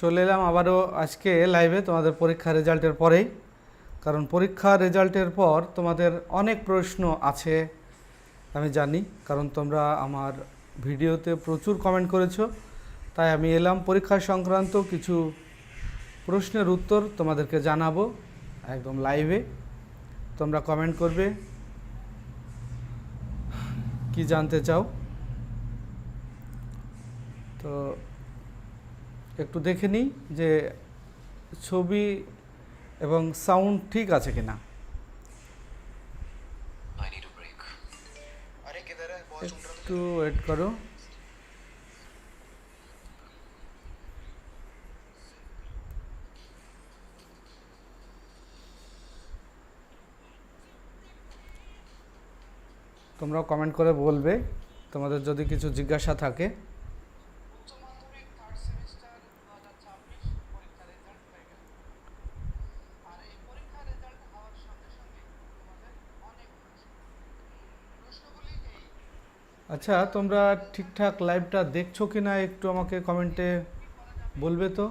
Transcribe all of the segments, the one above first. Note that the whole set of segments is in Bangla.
চলে এলাম আবারও আজকে লাইভে তোমাদের পরীক্ষা রেজাল্টের পরেই। কারণ পরীক্ষা রেজাল্টের পর তোমাদের অনেক প্রশ্ন আছে, আমি জানি, কারণ তোমরা আমার ভিডিওতে প্রচুর কমেন্ট করেছ। তাই আমি এলাম পরীক্ষা সংক্রান্ত কিছু প্রশ্নের উত্তর তোমাদেরকে জানাব একদম লাইভে তোমরা কমেন্ট করবে, কি জানতে চাও? তো একটু দেখে নিই যে ছবি এবং সাউন্ড ঠিক আছে কিনা। একটু ওয়েট করো। তোমরাও কমেন্ট করে বলবে তোমাদের যদি কিছু জিজ্ঞাসা থাকে। আচ্ছা তোমরা ঠিকঠাক লাইভটা দেখছ কি না একটু আমাকে কমেন্টে বলবে তো?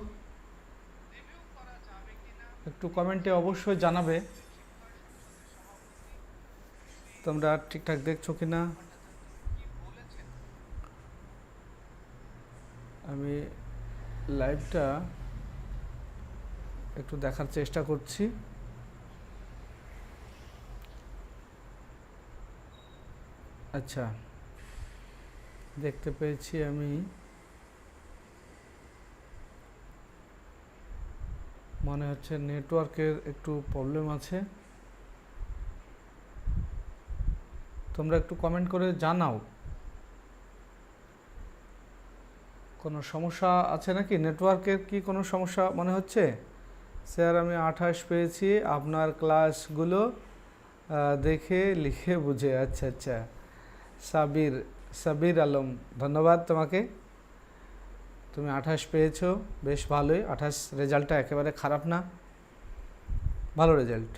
একটু কমেন্টে অবশ্যই জানাবে। তোমরা ঠিকঠাক দেখছ কি না আমি লাইভটা একটু দেখার চেষ্টা করছি। আচ্ছা। দেখতে পেয়েছি আমি মনে হচ্ছে নেটওয়ার্কের একটু প্রবলেম আছে। তোমরা একটু কমেন্ট করে জানাও। কোনো সমস্যা আছে নাকি? নেটওয়ার্কের কি কোনো সমস্যা মনে হচ্ছে? স্যার, আমি আঠাশ পেয়েছি। আপনার ক্লাসগুলো দেখে, লিখে বুঝে। আচ্ছা আচ্ছা। সাবির সাবির আলম, ধন্যবাদ তোমাকে। তুমি আঠাশ পেয়েছ, বেশ ভালোই। আঠাশ রেজাল্টটা একেবারে খারাপ না, ভালো রেজাল্ট।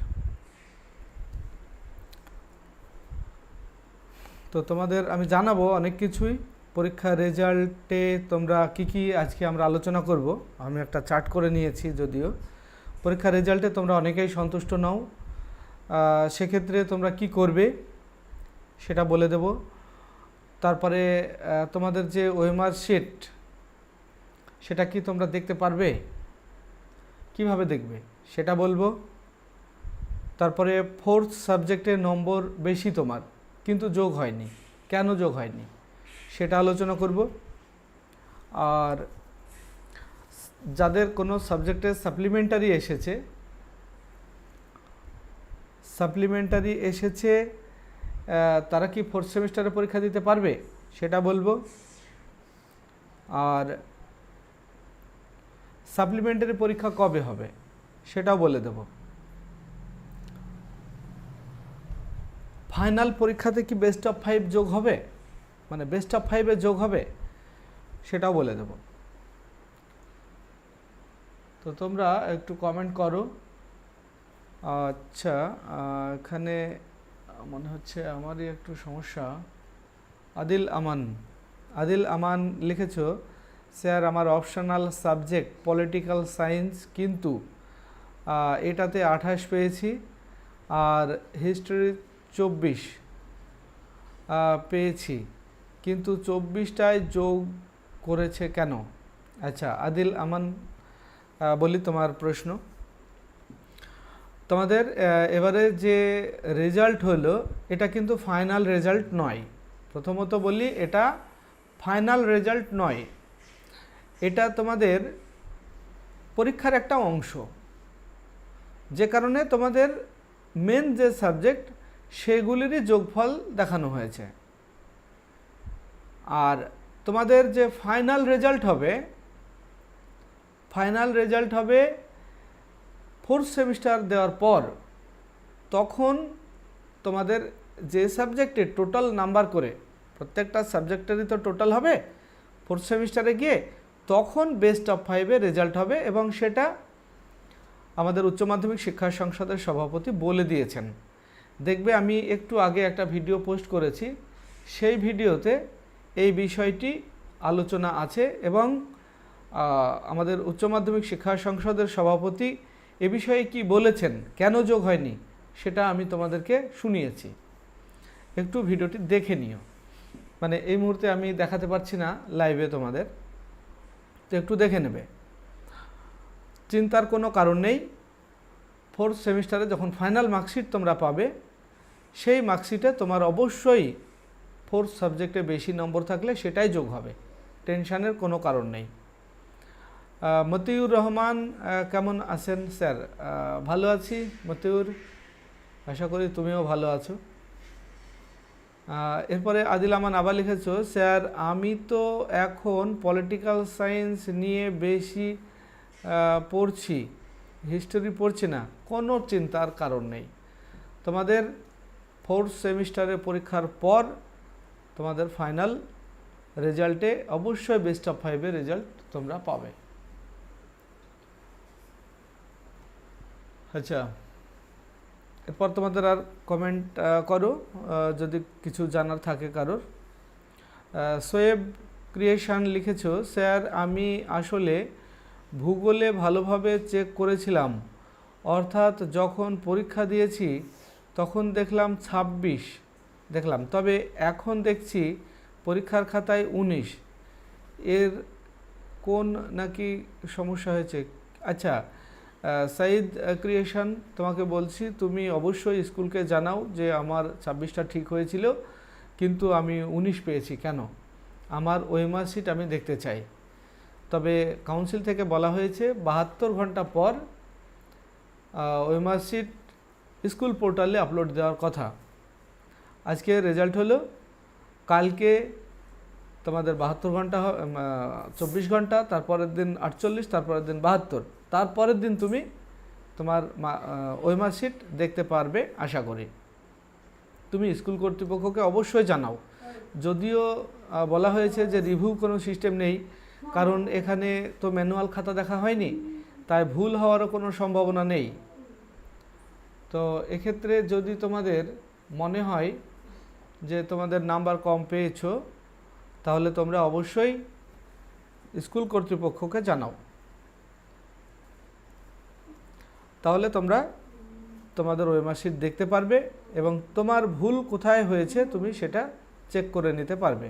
তো তোমাদের আমি জানাব অনেক কিছুই। পরীক্ষার রেজাল্টে তোমরা কি কি আজকে আমরা আলোচনা করব। আমি একটা চার্ট করে নিয়েছি যদিও। পরীক্ষার রেজাল্টে তোমরা অনেকেই সন্তুষ্ট নও। সেক্ষেত্রে তোমরা কি করবে সেটা বলে দেব। তারপরে তোমাদের যে ওয়েমার শিট সেটা কি তোমরা দেখতে পারবে? কীভাবে দেখবে? সেটা বলব। তারপরে ফোর্থ সাবজেক্টের নম্বর বেশি তোমার, কিন্তু যোগ হয়নি। কেন যোগ হয়নি? সেটা আলোচনা করব। আর যাদের কোনো সাবজেক্টে সাপ্লিমেন্টারি এসেছে সাপ্লিমেন্টারি এসেছে তারা কি ফোর্থ সেমিস্টারে পরীক্ষা দিতে পারবে? সেটা বলব। আর সাপ্লিমেন্টারি পরীক্ষা কবে হবে? সেটাও বলে দেবো। ফাইনাল পরীক্ষাতে কি বেস্ট অফ ফাইভ যোগ হবে? মানে বেস্ট অফ ফাইভে যোগ হবে? সেটাও বলে দেব। তো তোমরা একটু কমেন্ট করো। আচ্ছা এখানে মনে হচ্ছে আমারই একটু সমস্যা। আদিল আমান আদিল আমান লিখেছ, স্যার, আমার অপশনাল সাবজেক্ট পলিটিক্যাল সায়েন্স, কিন্তু এটাতে আঠাশ পেয়েছি, আর হিস্ট্রি চব্বিশ পেয়েছি। কিন্তু চব্বিশটায় যোগ করেছে কেন? আচ্ছা আদিল আমান বলি তোমার প্রশ্ন। তোমাদের এবারে যে রেজাল্ট হলো, এটা কিন্তু ফাইনাল রেজাল্ট নয়। প্রথমত বলি, এটা ফাইনাল রেজাল্ট নয়। এটা তোমাদের পরীক্ষার একটা অংশ। যে কারণে তোমাদের মেন যে সাবজেক্ট সেগুলিরই যোগফল দেখানো হয়েছে। আর তোমাদের যে ফাইনাল রেজাল্ট হবে ফাইনাল রেজাল্ট হবে ফোর্থ সেমিস্টার দেওয়ার পর তখন তোমাদের যে সাবজেক্টে টোটাল নাম্বার করে, প্রত্যেকটা সাবজেক্টেরই তো টোটাল হবে ফোর্থ সেমিস্টারে গিয়ে তখন বেস্ট অফ ফাইভে রেজাল্ট হবে এবং সেটা আমাদের উচ্চ মাধ্যমিক শিক্ষা সংসদের সভাপতি বলে দিয়েছেন। দেখবে আমি একটু আগে একটা ভিডিও পোস্ট করেছি, সেই ভিডিওতে এই বিষয়টি আলোচনা আছে এবং আমাদের উচ্চ মাধ্যমিক শিক্ষা সংসদের সভাপতি এ বিষয়ে কি বলেছেন? কেন যোগ হয়নি? সেটা আমি তোমাদেরকে শুনিয়েছি। একটু ভিডিওটি দেখে নিও। মানে এই মুহূর্তে আমি দেখাতে পারছি না লাইভে তোমাদের। তো একটু দেখে নেবে। চিন্তার কোনো কারণ নেই। ফোর্থ সেমিস্টারে যখন ফাইনাল মার্কশিট তোমরা পাবে, সেই মার্কশিটে তোমার অবশ্যই ফোর্থ সাবজেক্টে বেশি নম্বর থাকলে সেটাই যোগ হবে। টেনশানের কোনো কারণ নেই। মতিউর রহমান কেমন আছেন, স্যার? ভালো আছি, মতিউর? আশা করি তুমিও ভালো আছো। এরপরে আদিল আমান আবার লিখেছ, স্যার, আমি তো এখন পলিটিক্যাল সায়েন্স নিয়ে বেশি পড়ছি হিস্টোরি পড়ছি না, কোনো চিন্তার কারণ নেই। তোমাদের ফোর্থ সেমিস্টারের পরীক্ষার পর তোমাদের ফাইনাল রেজাল্টে অবশ্যই বেস্ট অফ ফাইভের রেজাল্ট তোমরা পাবে। আচ্ছা। এরপর তোমাদের আর কমেন্ট করো যদি কিছু জানার থাকে কারোর। সোয়েব ক্রিয়েশন লিখেছো, স্যার, আমি আসলে ভূগোলে ভালোভাবে চেক করেছিলাম। অর্থাৎ যখন পরীক্ষা দিয়েছি, তখন দেখলাম ছাব্বিশ। দেখলাম, তবে এখন দেখছি পরীক্ষার খাতায় উনিশ। এর কোন নাকি সমস্যা হয়েছে? আচ্ছা সাইদ ক্রিয়েশন তোমাকে বলছি, তুমি অবশ্যই স্কুলকে জানাও যে আমার ছাব্বিশটা ঠিক হয়েছিল, কিন্তু আমি উনিশ পেয়েছি। কেন? আমার ওয়েমার সিট আমি দেখতে চাই। তবে কাউন্সিল থেকে বলা হয়েছে, বাহাত্তর ঘণ্টা পর ওয়েমার সিট স্কুল পোর্টালে আপলোড দেওয়ার কথা। আজকে রেজাল্ট হলো, কালকে তোমাদের বাহাত্তর ঘণ্টা চব্বিশ ঘণ্টা, তারপরের দিন আটচল্লিশ, তারপরের দিন বাহাত্তর। তারপরের দিন তুমি তোমার ওয়েমার সিট দেখতে পারবে, আশা করি। তুমি স্কুল কর্তৃপক্ষকে অবশ্যই জানাও। যদিও বলা হয়েছে যে রিভিউ কোনো সিস্টেম নেই, কারণ এখানে তো ম্যানুয়াল খাতা দেখা হয়নি, তাই ভুল হওয়ারও কোনো সম্ভাবনা নেই। তো এক্ষেত্রে যদি তোমাদের মনে হয় যে তোমাদের নাম্বার কম পেয়েছ, তাহলে তোমরা অবশ্যই স্কুল কর্তৃপক্ষকে জানাও। তাহলে তোমরা তোমাদের ওয়েমার শিট দেখতে পারবে এবং তোমার ভুল কোথায় হয়েছে তুমি সেটা চেক করে নিতে পারবে।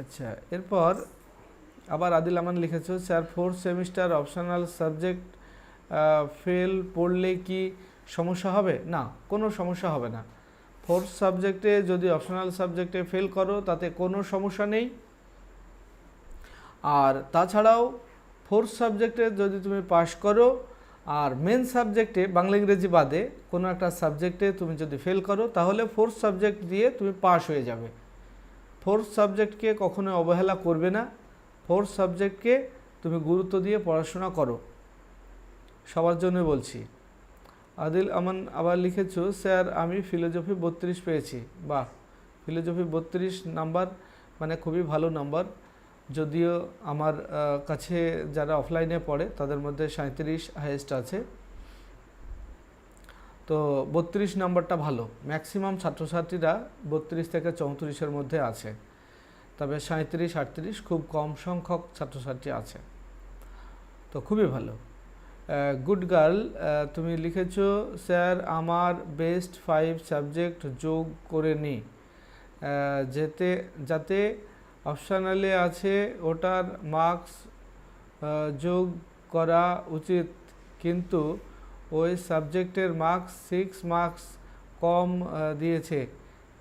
আচ্ছা এরপর আবার আদিল আমান লিখেছো, sir fourth semester optional subject fail পড়লে কি সমস্যা হবে? না, কোনো সমস্যা হবে না। ফোর্থ সাবজেক্টে যদি অপশনাল সাবজেক্টে ফেল করো, তাতে কোনো সমস্যা নেই। আর তাছাড়াও ফোর্থ সাবজেক্টে যদি তুমি পাশ করো, আর মেন সাবজেক্টে বাংলা, ইংরেজি বাদে কোনো একটা সাবজেক্টে তুমি যদি ফেল করো, তাহলে ফোর্থ সাবজেক্ট দিয়ে তুমি পাস হয়ে যাবে। ফোর্থ সাবজেক্টকে কখনো অবহেলা করবে না। ফোর্থ সাবজেক্টকে তুমি গুরুত্ব দিয়ে পড়াশোনা করো। সবার জন্য বলছি। আদিল আমান আবার লিখেছো, স্যার, আমি ফিলোজফি বত্রিশ পেয়েছি। বাহ ফিলোজফি বত্রিশ নাম্বার মানে খুবই ভালো নাম্বার। যদিও আমার কাছে যারা অফলাইনে পড়ে তাদের মধ্যে সাঁত্রিশ হাইয়েস্ট আছে। তো বত্রিশ নাম্বারটা ভালো। ম্যাক্সিমাম ছাত্রছাত্রীরা বত্রিশ থেকে চৌত্রিশের মধ্যে আছে। তবে সাঁত্রিশ আটত্রিশ খুব কম সংখ্যক ছাত্রছাত্রী আছে। তো খুবই ভালো। গুড গার্ল তুমি লিখেছো স্যার আমার বেস্ট ফাইভ সাবজেক্ট যোগ করে নি। যেতে, যাতে অপশনালে আছে ওটার মার্কস যোগ করা উচিত। কিন্তু ওই সাবজেক্টের মার্কস, সিক্স মার্কস কম দিয়েছে।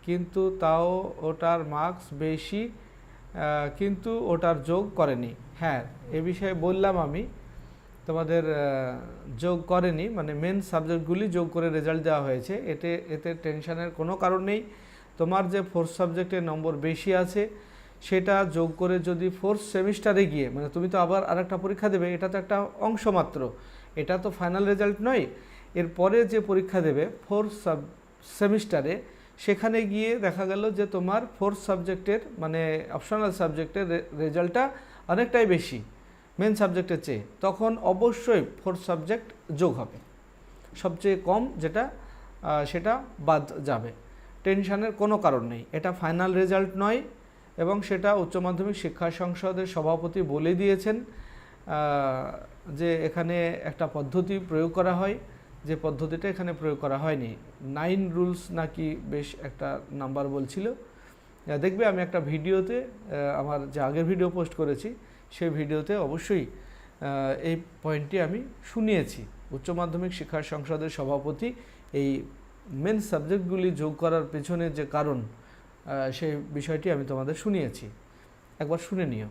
কিন্তু তাও ওটার মার্কস বেশি কিন্তু ওটার যোগ করেনি। হ্যাঁ এ বিষয়ে বললাম আমি। তোমাদের যোগ করেনি মানে মেন সাবজেক্টগুলি যোগ করে রেজাল্ট দেওয়া হয়েছে। এতে এতে টেনশনের কোনো কারণ নেই। তোমার যে ফোর্থ সাবজেক্টের নম্বর বেশি আছে সেটা যোগ করে যদি ফোর্থ সেমিস্টারে গিয়ে মানে তুমি তো আবার আরেকটা পরীক্ষা দেবে, এটা তো একটা অংশ মাত্র। এটা তো ফাইনাল রেজাল্ট নয়। এরপরে যে পরীক্ষা দেবে ফোর্থ সাব সেমিস্টারে সেখানে গিয়ে দেখা গেল যে তোমার ফোর্থ সাবজেক্টের মানে অপশনাল সাবজেক্টের রেজাল্টটা অনেকটাই বেশি মেন সাবজেক্টের চেয়ে। তখন অবশ্যই ফোর্থ সাবজেক্ট যোগ হবে। সবচেয়ে কম যেটা সেটা বাদ যাবে। টেনশনের কোনো কারণ নেই। এটা ফাইনাল রেজাল্ট নয়। এবং সেটা উচ্চ মাধ্যমিক শিক্ষা সংসদের সভাপতি বলে দিয়েছেন যে এখানে একটা পদ্ধতি প্রয়োগ করা হয়, যে পদ্ধতিটা এখানে প্রয়োগ করা হয়নি। নাইন রুলস নাকি বেশ একটা নাম্বার বলছিল। দেখবে আমি একটা ভিডিওতে আমার যে আগের ভিডিও পোস্ট করেছি, সেই ভিডিওতে অবশ্যই এই পয়েন্টটি আমি শুনিয়েছি। উচ্চ মাধ্যমিক শিক্ষা সংসদের সভাপতি এই মেন সাবজেক্টগুলি যোগ করার পেছনে যে কারণ সেই বিষয়টি আমি তোমাদের শুনিয়েছি। একবার শুনে নিও।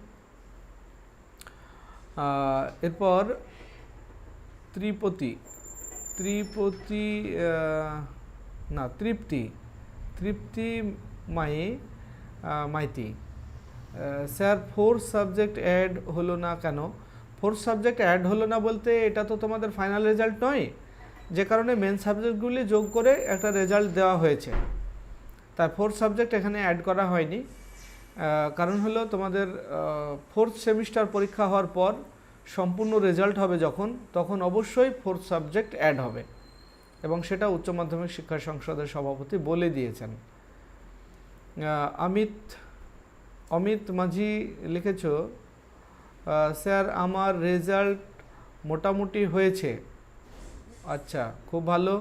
এরপর ত্রিপতি। ত্রিপতি না, তৃপ্তি। তৃপ্তি মাই Maiti. Sir fourth subject add হলো না কেন? ফোর্থ সাবজেক্ট অ্যাড হলো না বলতে এটা তো তোমাদের ফাইনাল রেজাল্ট নয়। যে কারণে মেন সাবজেক্টগুলি যোগ করে একটা রেজাল্ট দেওয়া হয়েছে। তার ফোর্থ সাবজেক্ট এখানে অ্যাড করা হয়নি। কারণ হলো তোমাদের ফোর্থ সেমিস্টার পরীক্ষা হওয়ার পর সম্পূর্ণ রেজাল্ট হবে যখন, তখন অবশ্যই ফোর্থ সাবজেক্ট অ্যাড হবে। এবং সেটা উচ্চ মাধ্যমিক শিক্ষা সংসদের সভাপতি বলে দিয়েছেন। অমিত অমিত মাঝি লিখেছ স্যার আমার রেজাল্ট মোটামুটি হয়েছে। আচ্ছা খুব ভালো।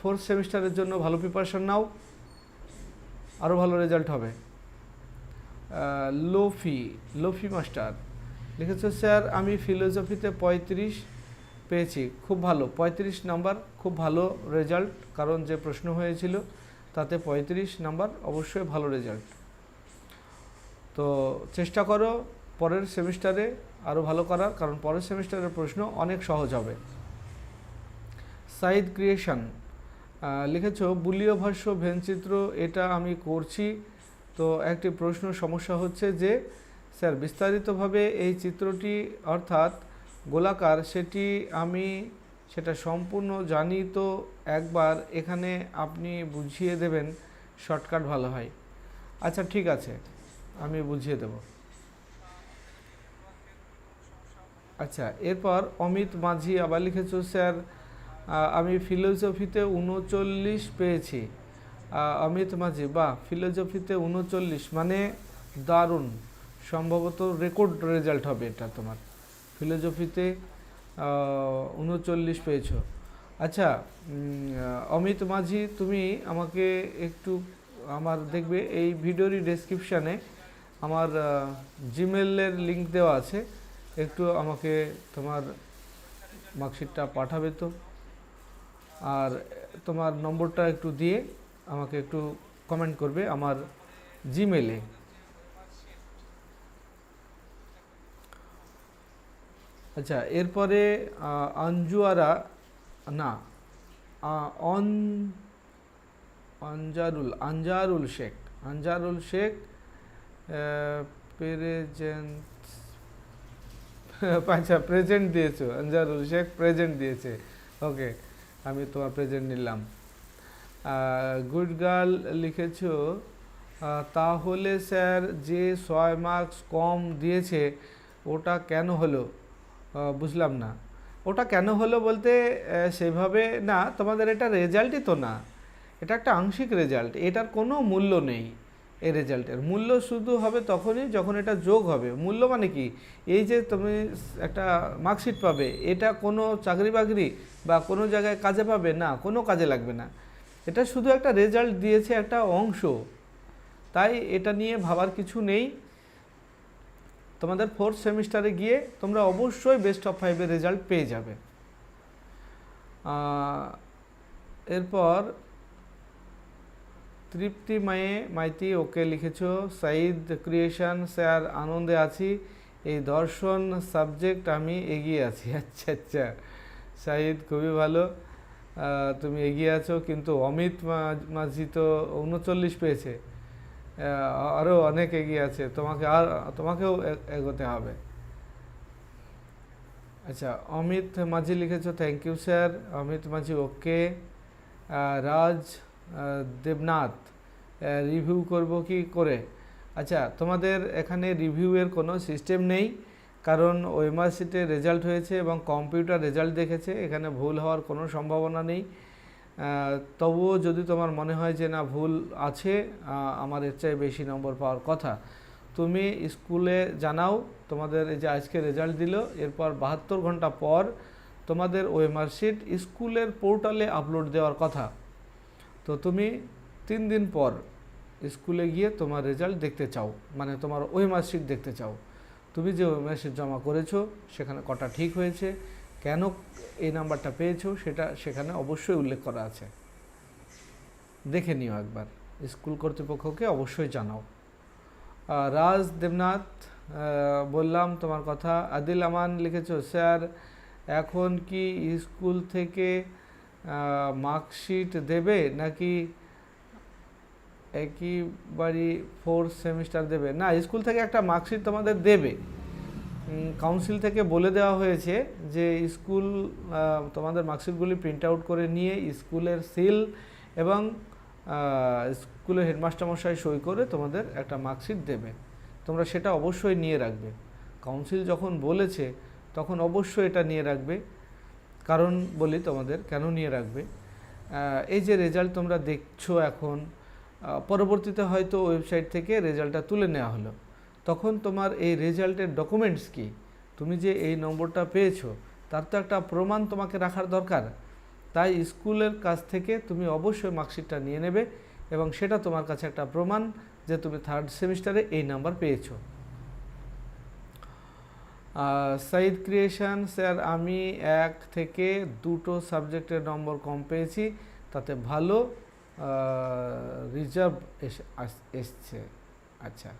ফোর্থ সেমিস্টারের জন্য ভালো প্রিপারেশন নাও আরও ভালো রেজাল্ট হবে। লোফি লোফি মাস্টার লিখেছ, স্যার, আমি ফিলোসফিতে পঁয়ত্রিশ পেয়েছি, খুব ভালো, পঁয়ত্রিশ নাম্বার, খুব ভালো রেজাল্ট কারণ যে প্রশ্ন হয়েছিল, তাতে পঁয়ত্রিশ নাম্বার অবশ্যই ভালো রেজাল্ট তো চেষ্টা করো, পরের সেমিস্টারে আরও ভালো করার, কারণ পরের সেমিস্টারের প্রশ্ন অনেক সহজ হবে। সাইদ ক্রিয়েশন। লিখেছ, বুলীয় ভাষ্য, ভেনচিত্র, এটা আমি করছি। তো একটি প্রশ্ন, সমস্যা হচ্ছে যে, স্যার, বিস্তারিতভাবে এই চিত্রটি, অর্থাৎ গোলাকার, সেটি আমি, সেটা সম্পূর্ণ জানি তো, একবার এখানে আপনি বুঝিয়ে দেবেন, শর্টকাট ভালো হয়। আচ্ছা ঠিক আছে, আমি বুঝিয়ে দেব। আচ্ছা এরপর অমিত মাঝি আবার লিখেছ, স্যার আমি ফিলোসফিতে উনচল্লিশ পেয়েছি। অমিত মাঝি, বাহ ফিলোসফিতে উনচল্লিশ মানে দারুণ। সম্ভবত রেকর্ড রেজাল্ট হবে এটা তোমার। ফিলোসফিতে উনচল্লিশ পেয়েছ। আচ্ছা অমিত মাঝি, তুমি আমাকে একটু আমার দেখবে, এই ভিডিওরই ডেসক্রিপশানে আমার জিমেলের লিংক দেওয়া আছে। একটু আমাকে তোমার মার্কশিটটা পাঠাবে তো। আর তোমার নম্বরটা একটু দিয়ে আমাকে একটু কমেন্ট করবে আমার জিমেলে আচ্ছা এরপরে আঞ্জুয়ারা, না অন আনজারুল আনজারুল শেখ আনজারুল শেখ প্রেজেন্ট আচ্ছা প্রেজেন্ট দিয়েছ আনজারুল শেখ প্রেজেন্ট দিয়েছে ওকে আমি তোমার প্রেজেন্ট নিলাম। গুড গার্ল লিখেছো তাহলে স্যার যে ছয় মার্কস কম দিয়েছে, ওটা কেন হলো? বুঝলাম না। ওটা কেন হলো বলতে সেভাবে না, তোমাদের এটা রেজাল্টই তো না। এটা একটা আংশিক রেজাল্ট এটার কোনো মূল্য নেই। এই রেজাল্টের মূল্য শুধু হবে তখনই যখন এটা যোগ হবে। মূল্য মানে কি? এই যে তুমি একটা মার্কশিট পাবে, এটা কোনো চাকরি বাকরি বা কোনো জায়গায় কাজে পাবে না, কোনো কাজে লাগবে না। এটা শুধু একটা রেজাল্ট দিয়েছে একটা অংশ। তাই এটা নিয়ে ভাবার কিছু নেই। তোমাদের ফোর্থ সেমিস্টারে গিয়ে তোমরা অবশ্যই বেস্ট অফ ফাইভের রেজাল্ট পেয়ে যাবে। এরপর তৃপ্তি মায়ে মাইতি, ওকে লিখেছ সাইদ ক্রিয়েশন, স্যার, আনন্দে আছি। এই দর্শন সাবজেক্ট আমি এগিয়ে আছি। আচ্ছা আচ্ছা। সাইদ খুবই ভালো। তুমি এগিয়ে আছো, কিন্তু অমিত মাঝি তো উনচল্লিশ পেয়েছে। আরও অনেক এগিয়ে আছে। তোমাকে আর, তোমাকেও এগোতে হবে। আচ্ছা অমিত মাঝি লিখেছো, thank you, sir. Amit Majhi, okay. Raj Debnath review করব কি করে? আচ্ছা তোমাদের এখানে রিভিউয়ের কোনো সিস্টেম নেই, কারণ ওয়েমার্সিটে রেজাল্ট হয়েছে এবং কম্পিউটার রেজাল্ট দেখেছে, এখানে ভুল হওয়ার কোনো সম্ভাবনা নেই। তবুও যদি তোমার মনে হয় যে না, ভুল আছে আমার এর চেয়ে বেশি নম্বর পাওয়ার কথা। তুমি স্কুলে জানাও, তোমাদের এই যে আজকে রেজাল্ট দিল, এরপর বাহাত্তর ঘণ্টা পর তোমাদের ওই মার্কশিট স্কুলের পোর্টালে আপলোড দেওয়ার কথা। তো তুমি তিন দিন পর স্কুলে গিয়ে তোমার রেজাল্ট দেখতে চাও মানে তোমার ওই মার্কশিট দেখতে চাও। তুমি যে ওই মার্কশিট জমা করেছ, সেখানে কটা ঠিক হয়েছে, কেন এই নাম্বারটা পেয়েছ, সেটা সেখানে অবশ্যই উল্লেখ করা আছে। দেখে নিও একবার, স্কুল কর্তৃপক্ষকে অবশ্যই জানাও। রাজ দেবনাথ বললাম তোমার কথা, আদিল আমান লিখেছো, স্যার, এখন কি স্কুল থেকে মার্কশিট দেবে নাকি একইবারই ফোর্থ সেমিস্টার দেবে? না স্কুল থেকে একটা মার্কশিট তোমাদের দেবে। কাউন্সিল থেকে বলে দেওয়া হয়েছে যে স্কুল তোমাদের মার্কশিটগুলি প্রিন্ট আউট করে নিয়ে স্কুলের সিল এবং স্কুলের হেডমাস্টার মশাই সই করে তোমাদের একটা মার্কশিট দেবে। তোমরা সেটা অবশ্যই নিয়ে রাখবে। কাউন্সিল যখন বলেছে, তখন অবশ্যই এটা নিয়ে রাখবে। কারণ বলি তোমাদের, কেন নিয়ে রাখবে? এই যে রেজাল্ট তোমরা দেখছ এখন পরবর্তীতে হয়তো ওয়েবসাইট থেকে রেজাল্টটা তুলে নেওয়া হলো। তখন তোমার এই রেজাল্টের ডকুমেন্টস কি? তুমি যে এই নম্বরটা পেয়েছ, তার তো একটা প্রমাণ তোমাকে রাখার দরকার। তাই স্কুলের কাছ থেকে তুমি অবশ্যই মার্কশিটটা নিয়ে নেবে এবং সেটা তোমার কাছে একটা প্রমাণ যে তুমি থার্ড সেমিস্টারে এই নাম্বার পেয়েছ। সাইদ ক্রিয়েশন, স্যার, আমি এক থেকে দুটো সাবজেক্টের নম্বর কম পেয়েছি, তাতে ভালো রিজার্ভ এসছে। আচ্ছা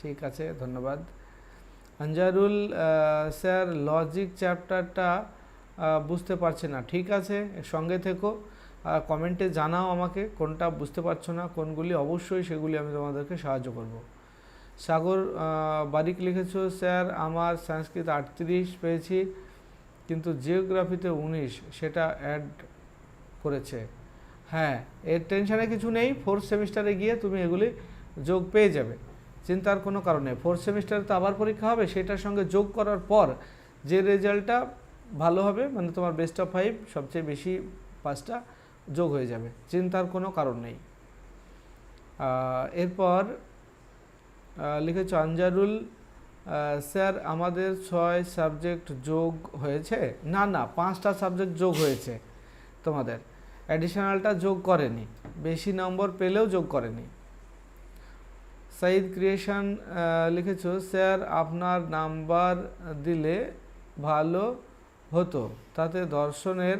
ঠিক আছে, ধন্যবাদ। আঞ্জারুল স্যার, লজিক চ্যাপ্টারটা বুঝতে পারছে না। ঠিক আছে সঙ্গে থেকো কমেন্টে জানাও আমাকে কোনটা বুঝতে পারছ না, কোনগুলি অবশ্যই সেগুলি আমি তোমাদেরকে সাহায্য করব। সাগর বারিক লিখেছো, স্যার। আমার সংস্কৃত আটত্রিশ পেয়েছি, কিন্তু জিওগ্রাফিতে উনিশ, সেটা অ্যাড করেছে। হ্যাঁ এর টেনশানে কিছু নেই ফোর্থ সেমিস্টারে গিয়ে তুমি এগুলি যোগ পেয়ে যাবে, চিন্তার কোনো কারণ ফোর্থ সেমিস্টারে তো আবার পরীক্ষা হবে, সেটার সঙ্গে যোগ করার পর যে রেজাল্টটা ভালো হবে মানে তোমার বেস্ট অফ ফাইভ সবচেয়ে বেশি পাঁচটা যোগ হয়ে যাবে, চিন্তার কোনো কারণ নেই। এরপর লিখেছ আঞ্জারুল স্যার, আমাদের ছয় সাবজেক্ট যোগ হয়েছে। না না, পাঁচটা সাবজেক্ট যোগ হয়েছে তোমাদের। অ্যাডিশনালটা যোগ করেনি, বেশি নম্বর পেলেও যোগ করেনি। সাইদ ক্রিয়েশন লিখেছো, স্যার, আপনার নাম্বার দিলে ভালো হতো, তাতে দর্শনের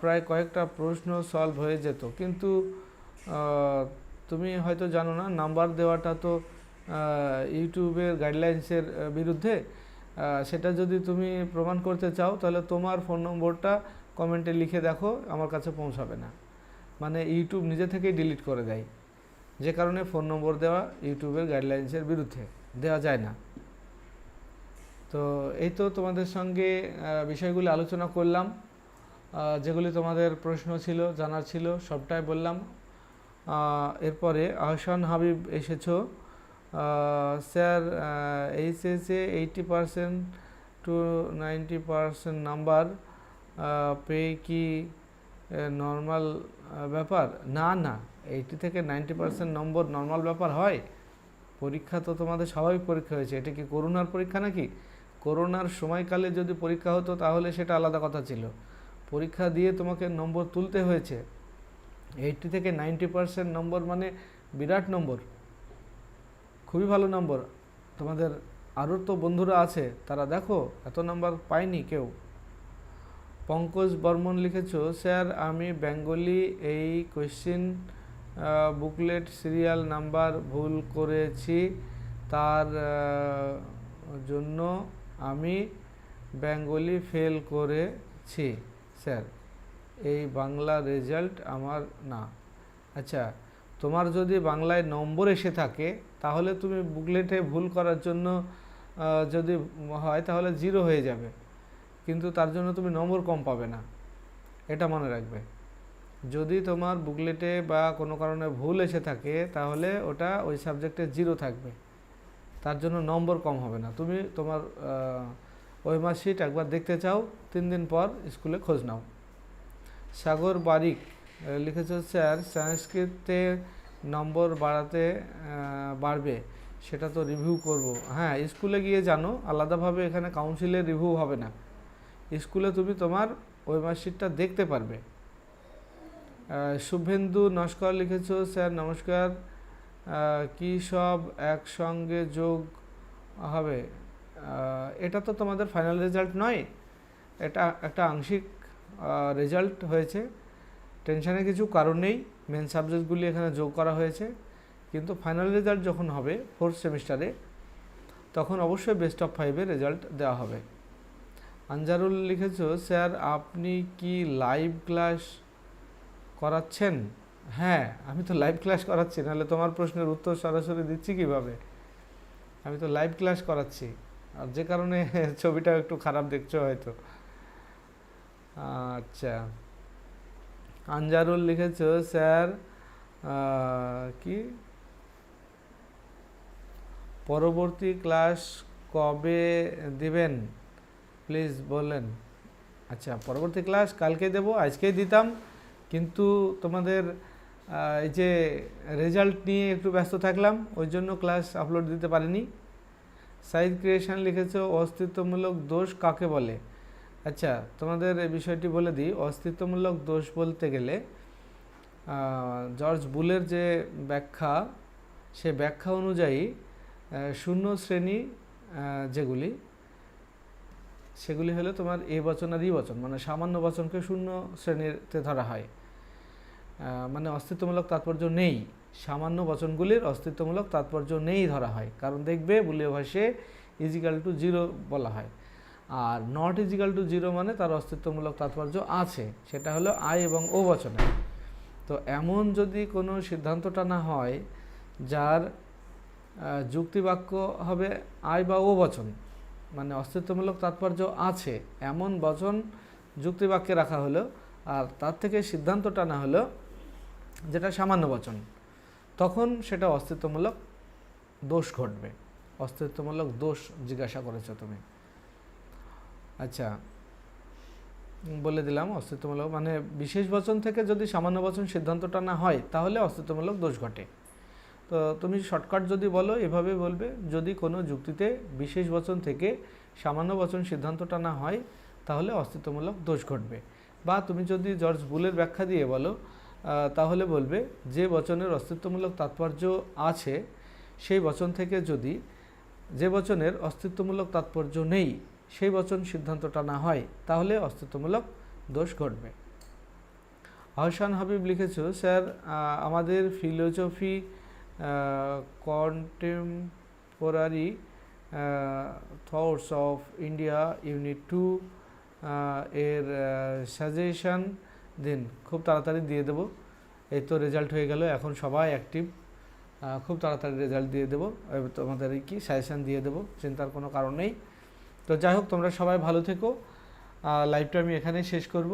প্রায় কয়েকটা প্রশ্ন সলভ হয়ে যেত। কিন্তু তুমি হয়তো জানো না, নাম্বার দেওয়াটা তো ইউটিউবের গাইডলাইন্সের বিরুদ্ধে সেটা যদি তুমি প্রমাণ করতে চাও, তাহলে তোমার ফোন নম্বরটা কমেন্টে লিখে দেখো, আমার কাছে পৌঁছাবে না। মানে ইউটিউব নিজে থেকেই ডিলিট করে দেয়। যে কারণে ফোন নম্বর দেওয়া ইউটিউবের গাইডলাইন্সের বিরুদ্ধে, দেওয়া যায় না। তো এই তো তোমাদের সঙ্গে বিষয়গুলি আলোচনা করলাম। যেগুলি তোমাদের প্রশ্ন ছিল, জানার ছিল, সবটাই বললাম। এরপরে আহসান হাবিব এসেছ। Sir এইচএসে eighty percent to ninety percent number পেয়ে কি নর্মাল ব্যাপার? না না এইটি থেকে নাইনটি পার্সেন্ট নম্বর নর্মাল ব্যাপার হয়। পরীক্ষা তো তোমাদের স্বাভাবিক পরীক্ষা হয়েছে। এটা কি করোনার পরীক্ষা নাকি? করোনার সময়কালে যদি পরীক্ষা হতো তাহলে সেটা আলাদা কথা ছিল। পরীক্ষা দিয়ে তোমাকে নম্বর তুলতে হয়েছে। এইটটি থেকে নাইনটি পার্সেন্ট নম্বর মানে বিরাট নম্বর খুবই ভালো নম্বর তোমাদের আরও তো বন্ধুরা আছে, তারা দেখো, এত নম্বর পায়নি কেউ। পঙ্কজ বর্মন লিখেছ স্যার আমি বেঙ্গলি এই কোয়েশ্চেন বুকলেট সিরিয়াল নাম্বার ভুল করেছি। তার জন্য আমি বেঙ্গলি ফেল করেছি। স্যার, এই বাংলা রেজাল্ট আমার না। আচ্ছা তোমার যদি বাংলায় নম্বর এসে থাকে, তাহলে তুমি বুকলেটে ভুল করার জন্য যদি হয় তাহলে জিরো হয়ে যাবে। কিন্তু তার জন্য তুমি নম্বর কম পাবে না। এটা মনে রাখবে। যদি তোমার বুকলেটে বা কোনো কারণে ভুল এসে থাকে, তাহলে ওটা ওই সাবজেক্টে জিরো থাকবে। তার জন্য নম্বর কম হবে না। তুমি তোমার ওই মার্কশিট একবার দেখতে চাও, তিন দিন পর স্কুলে খোঁজ নাও। সাগর বারিক লিখেছ স্যার সংস্কৃতে নম্বর বাড়াতে বাড়বে। সেটা তো রিভিউ করব। হ্যাঁ স্কুলে গিয়ে জানো, আলাদাভাবে এখানে কাউন্সিলের রিভিউ হবে না। স্কুলে তুমি তোমার ওই মার্কশিটটা দেখতে পারবে। শুভেন্দু নস্কর লিখেছ, স্যার, নমস্কার। কি সব একসঙ্গে যোগ হবে? এটা তো তোমাদের ফাইনাল রেজাল্ট নয়। এটা একটা আংশিক রেজাল্ট হয়েছে। টেনশনের কিছু কারণ নেই মেন সাবজেক্টগুলি এখানে যোগ করা হয়েছে। কিন্তু ফাইনাল রেজাল্ট যখন হবে ফোর্থ সেমিস্টারে তখন অবশ্যই বেস্ট অফ ফাইভের রেজাল্ট দেওয়া হবে। আনজারুল লিখেছ, স্যার, আপনি কি লাইভ ক্লাস করাচ্ছেন? হ্যাঁ আমি তো লাইভ ক্লাস করাচ্ছি, নাহলে তোমার প্রশ্নের উত্তর সরাসরি দিচ্ছি কীভাবে? আমি তো লাইভ ক্লাস করাচ্ছি। আর যে কারণে ছবিটা একটু খারাপ দেখছ হয়তো। আচ্ছা। আনজারুল লিখেছ, স্যার কি? পরবর্তী ক্লাস কবে দিবেন? প্লিজ বলেন। আচ্ছা পরবর্তী ক্লাস কালকে দেব, আজকেই দিতাম, কিন্তু তোমাদের এই যে রেজাল্ট নিয়ে একটু ব্যস্ত থাকলাম, ওই জন্য ক্লাস আপলোড দিতে পারিনি। সাইড ক্রিয়েশন লিখেছ, অস্তিত্বমূলক দোষ কাকে বলে? আচ্ছা তোমাদের এই বিষয়টি বলে দিই। অস্তিত্বমূলক দোষ বলতে গেলে জর্জ বুলের যে ব্যাখ্যা, সে ব্যাখ্যা অনুযায়ী শূন্য শ্রেণি যেগুলি, সেগুলি হলো তোমার এ বচন আর ই বচন মানে সামান্য বচনকে শূন্য শ্রেণীতে ধরা হয়। মানে অস্তিত্বমূলক তাৎপর্য নেই। সামান্য বচনগুলির অস্তিত্বমূলক তাৎপর্য নেই ধরা হয়। কারণ দেখবে বুলীয় ভাষে ইজিক্যাল টু জিরো বলা হয়। আর নট ইজিক্যাল টু জিরো মানে তার অস্তিত্বমূলক তাৎপর্য আছে, সেটা হলো আই এবং ও বচনে তো এমন যদি কোনো সিদ্ধান্তটা না হয়, যার যুক্তিবাক্য হবে আই বা ও বচন মানে অস্তিত্বমূলক তাৎপর্য আছে, এমন বচন যুক্তিবাক্যে রাখা হলো, আর তার থেকে সিদ্ধান্তটা না হলো, যেটা সামান্য বচন, তখন সেটা অস্তিত্বমূলক দোষ ঘটবে। অস্তিত্বমূলক দোষ জিজ্ঞাসা করেছ তুমি। আচ্ছা। বলে দিলাম, অস্তিত্বমূলক। মানে বিশেষ বচন থেকে যদি সামান্য বচন সিদ্ধান্তটা না হয়, তাহলে অস্তিত্বমূলক দোষ ঘটে। তো তুমি শর্টকাট যদি বলো, এভাবে বলবে, যদি কোনো যুক্তিতে বিশেষ বচন থেকে সামান্য বচন সিদ্ধান্তটা না হয়, তাহলে অস্তিত্বমূলক দোষ ঘটবে। বা তুমি যদি জর্জ বুলের ব্যাখ্যা দিয়ে বলো তাহলে বলবে, যে বচনের অস্তিত্বমূলক তাৎপর্য আছে, সেই বচন থেকে যদি, যে বচনের অস্তিত্বমূলক তাৎপর্য নেই সেই বচন সিদ্ধান্তটা না হয়, তাহলে অস্তিত্বমূলক দোষ ঘটবে। আহসান হাবিব লিখেছ, স্যার আমাদের philosophy contemporary thoughts of India unit two এর সাজেশান দিন। খুব তাড়াতাড়ি দিয়ে দেবো। এই তো রেজাল্ট হয়ে গেল, এখন সবাই অ্যাক্টিভ খুব তাড়াতাড়ি রেজাল্ট দিয়ে দেবো। তোমাদের কি সাজেশান দিয়ে দেবো? চিন্তার কোনো কারণ নেই। তো যাই হোক তোমরা সবাই ভালো থেকো। লাইভটা আমি এখানেই শেষ করব।